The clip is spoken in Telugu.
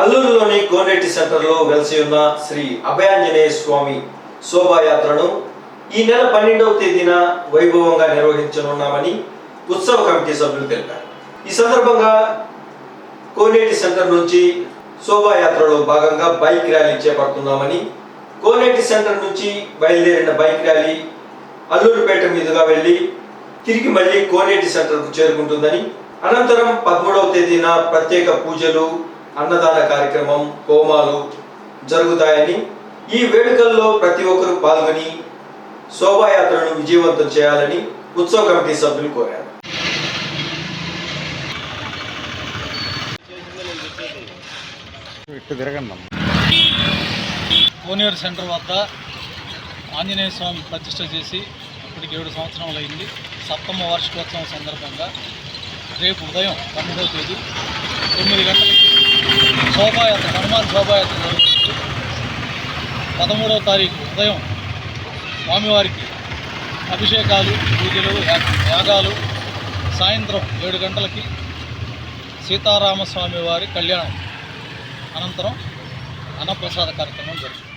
అల్లూరులోని కోనేటి సెంటర్లో వెలసి ఉన్న శ్రీ అభయాంజనేయ స్వామి శోభాయాత్రను ఈ నెల పన్నెండవ తేదీన వైభవంగా నిర్వహించనున్నామని ఉత్సవ కమిటీ సభ్యులు తెలిపారు. ఈ సందర్భంగా కోనేటి సెంటర్ నుంచి శోభాయాత్రలో భాగంగా బైక్ ర్యాలీ చేపడుతున్నామని కోనేటి సెంటర్ నుంచి బయలుదేరిన బైక్ ర్యాలీ అల్లూరుపేట మీదుగా వెళ్ళి తిరిగి మళ్ళీ కోనేటి సెంటర్కు చేరుకుంటుందని అనంతరం పదమూడవ తేదీన ప్రత్యేక పూజలు అన్నదాన కార్యక్రమం హోమాలు జరుగుతాయని ఈ వేడుకల్లో ప్రతి ఒక్కరూ పాల్గొని శోభాయాత్రను విజయవంతం చేయాలని ఉత్సవ కమిటీ సభ్యులు కోరారు. కోనేరు సెంటర్ వద్ద ఆంజనేయ స్వామి ప్రతిష్ట చేసి ఇప్పటికి ఏడు సంవత్సరాలు అయింది. సప్తమ వార్షికోత్సవం సందర్భంగా రేపు ఉదయం పన్నెండవ తేదీ తొమ్మిది గంటలకి శోభాయాత్ర హనుమాన్ శోభాయాత్ర జరుగుతుంది. పదమూడవ తారీఖు ఉదయం స్వామివారికి అభిషేకాలు పూజలు యాగాలు. సాయంత్రం ఏడు గంటలకి సీతారామస్వామి వారి కళ్యాణం. అనంతరం అన్నప్రసాద కార్యక్రమం జరుగుతుంది.